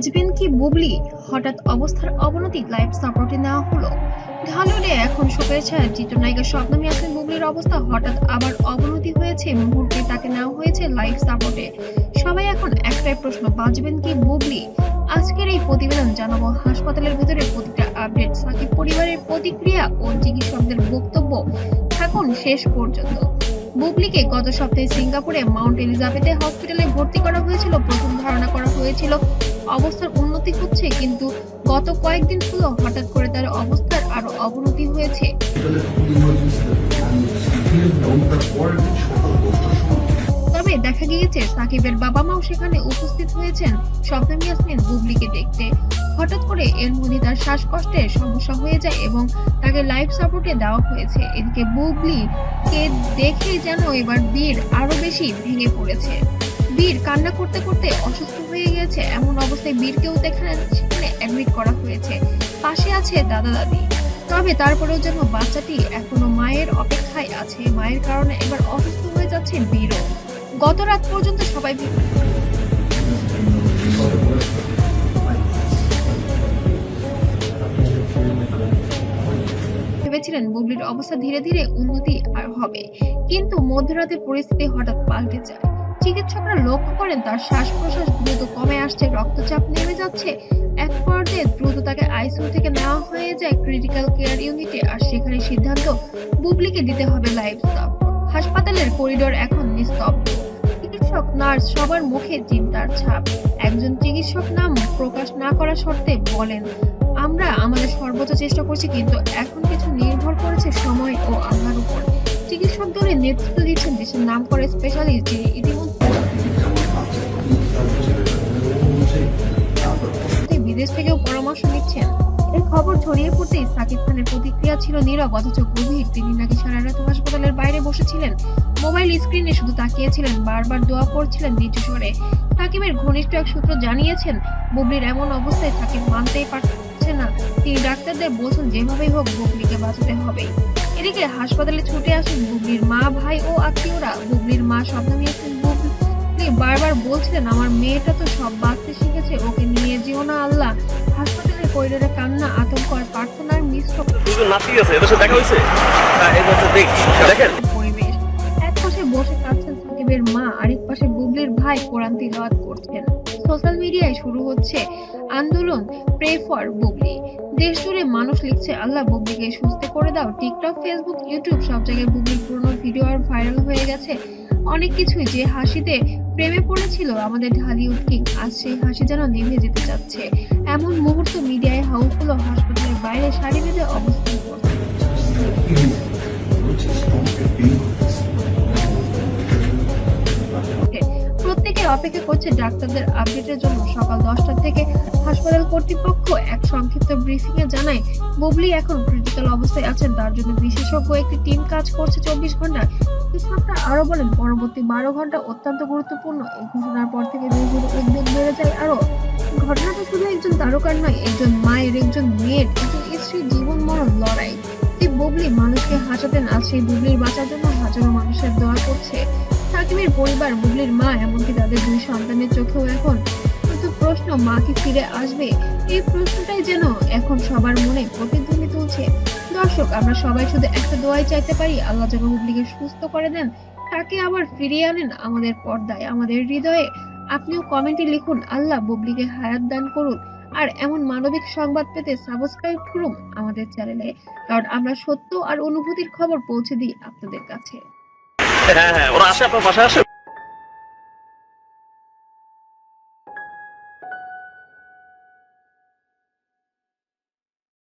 বাঁচবেন কি বুবলি? হঠাৎ অবস্থার অবনতি, লাইফ সাপোর্টে নেওয়া হলো। ঢালিউডে এখন শোকের ছায়া চিত্রনায়িকা স্বপ্নমী আসেন বুবলির অবস্থা। হঠাৎ আবার অবনতি হয়েছে, মুহূর্তে তাকে নেওয়া হয়েছে লাইফ সাপোর্টে। সবাই এখন একটাই প্রশ্ন, বাঁচবেন কি বুবলি? আজকের এই প্রতিবেদন জানাব হাসপাতালের ভিতরে প্রতিটা আপডেট। সাকিব পরিবারের প্রতিক্রিয়া ও চিকিৎসকদের বক্তব্য থাকুন শেষ পর্যন্ত। বুবলিকে গত সপ্তাহে সিঙ্গাপুরে মাউন্ট এলিজাবেথে হসপিটালে ভর্তি করা হয়েছিল। প্রথম ধারণা করা হয়েছিল অবস্থার উন্নতি হচ্ছে, কিন্তু গত কয়েকদিন হলো হঠাৎ করে তার অবস্থার আরও অবনতি হয়েছে। তবে দেখা গিয়েছে, সাকিবের বাবা মাও সেখানে উপস্থিত হয়েছেন। স্বপ্নমী ইয়াসমিন বুবলিকে দেখতে। হঠাৎ করে এর মধ্যে তার শ্বাসকষ্টের সমস্যা হয়ে যায় এবং তাকে লাইফ সাপোর্টে দেওয়া হয়েছে। এদিকে বুবলি কে দেখে যেন এবার বীর আরও বেশি ভেঙে পড়েছে। বীর কান্না করতে করতে অসুস্থ হয়ে গেছে এমন অবস্থায় বীরকেও দেখানে সেখানে অ্যাডমিট করা হয়েছে। পাশে আছে দাদা দাদি। তবে তারপরেও যেন বাচ্চাটি এখনও মায়ের অপেক্ষায় আছে। মায়ের কারণে এবার অসুস্থ হয়ে যাচ্ছে বীরও। গত রাত পর্যন্ত সবাই ভেবেছিলেন বুবলির অবস্থা ধীরে ধীরে উন্নতি আর হবে। কিন্তু মধ্যরাতে পরিস্থিতি হঠাৎ পাল্টে যায়। চিকিৎসকরা লক্ষ্য করেন তার শ্বাস প্রশ্বাস দ্রুত কমে আসছে, রক্তচাপ নেমে যাচ্ছে। এক পর্যায়ে দ্রুত তাকে আইসিইউ থেকে নেওয়া হয়ে যায় ক্রিটিক্যাল কেয়ার ইউনিটে আর সেখানে সিদ্ধান্ত বুবলিকে দিতে হবে লাইফ সাপোর্ট। হাসপাতালের করিডোর এখন নিস্তব্ধ। চিকিৎসক, নার্স সবার মুখে চিন্তার ছাপ। একজন চিকিৎসক নাম প্রকাশ না করা সত্ত্বে বলেন, আমরা আমাদের সর্বোচ্চ চেষ্টা করছি কিন্তু এখন কিছু নির্ভর করেছে সময় ও আল্লাহর উপর। চিকিৎসক দলের নেতৃত্ব দিচ্ছেন দেশের নাম করে স্পেশালিস্ট যিনি ইতিমধ্যে বিদেশ থেকেও পরামর্শ নিচ্ছেন। এই খবর ছড়িয়ে পড়তেই সাকিব খানের প্রতিক্রিয়া ছিল নীরব, অথচ গভীর। তিনি নাকি সারা রাত হাসপাতালের বাইরে বসেছিলেন। মোবাইল স্ক্রিনে শুধু তাকিয়েছিলেন, বারবার দোয়া করছিলেন নিচু স্বরে। সাকিবের ঘনিষ্ঠ এক সূত্র জানিয়েছেন, বুবলির এমন অবস্থায় সাকিব মানতেই পারছে না। তিনি ডাক্তারদের বলছেন, যেভাবেই হোক বুবলিকে বাঁচাতে হবে এদিকে হাসপাতালে ছুটে আসেন বুবলির মা ভাই ও আত্মীয়রা। বুবলির মা স্বপ্ন নিয়েছেন বুবলি বারবার বলছিলেন আমার মেয়েটা তো সব বাঁচতে শিখেছে ওকে নিয়ে যেও না আল্লাহ। হাসপাতালের করিডোরে কান্না আতঙ্ক আর প্রার্থনার মিশ্র নাতি আছে এদের সাথে দেখা হয়েছে? হ্যাঁ দেখেন। পরিবেশ। এক পাশে বসে কাঁদছেন সাকিবের মা আরেক পাশে বুবলির ভাই কোরআন তিলাওয়াত করছেন। সোশ্যাল মিডিয়ায় শুরু হচ্ছে আন্দোলন প্রে ফর বুবলি। দেশ জুড়ে মানুষ লিখছে, আল্লাহ বুবলিকে সুস্থ করে দাও। টিকটক, ফেসবুক, ইউটিউব সব জায়গায় বুবলির পুরনো ভিডিও আর ভাইরাল হয়ে গেছে। অনেক কিছুই যে হাসিতে প্রেমে পড়েছিল আমাদের ঢালিউড কিং, আজ সেই হাসি যেন নিভে যেতে চাচ্ছে। এমন মুহূর্ত মিডিয়ায় হাউসফুল হাসপাতালের বাইরে সারি বেঁধে অবস্থান করছে। অপেক্ষা করছে ডাক্তারদের আপডেটের জন্য। সকাল দশটা থেকে হাসপাতাল কর্তৃপক্ষ এক সংক্ষিপ্ত ব্রিফিং এ জানায়, বুবলি এখন ক্রিটিক্যাল অবস্থায় আছেন। তার জন্য বিশেষজ্ঞ একটি টিম কাজ করছে চব্বিশ ঘণ্টা আরও বলেন, পরবর্তী বারো ঘণ্টা অত্যন্ত গুরুত্বপূর্ণ। এই ঘোষণার পর থেকে ধীরে উদ্বেগ বেড়ে যায় আরও ঘটনাটা শুধু একজন তারকার নয়, একজন মায়ের, একজন মেয়ের, একজন স্ত্রীর জীবন মরণ লড়াই। যে বুবলি মানুষকে হাসাতেন আর সেই বুবলির বাঁচার জন্য হাজারো মানুষের দোয়া করছে। সাকিবের পরিবার বুবলির মা, এমনকি তাদের দুই সন্তানের চোখেও এখন কিন্তু প্রশ্ন মা কি ফিরে আসবে। এই প্রশ্নটাই যেন এখন সবার মনে প্রতিধ্বনি তুলছে। দর্শক, আমরা সবাই শুধু একটা দোয়াই চাইতে পারি, আল্লাহ যেন বুবলিকে সুস্থ করে দেন, তাকে আবার ফিরিয়ে আনেন আমাদের পর্দায়, আমাদের হৃদয়ে। আপনিও কমেন্টে লিখুন, আল্লাহ বুবলিকে হায়াত দান করুন আর এমন মানবিক সংবাদ পেতে সাবস্ক্রাইব করুন আমাদের চ্যানেলে। কারণ আমরা সত্য আর অনুভূতির খবর পৌঁছে দিই আপনাদের কাছে। হ্যাঁ হ্যাঁ ওরা আসে আপনার বাসায় আসে?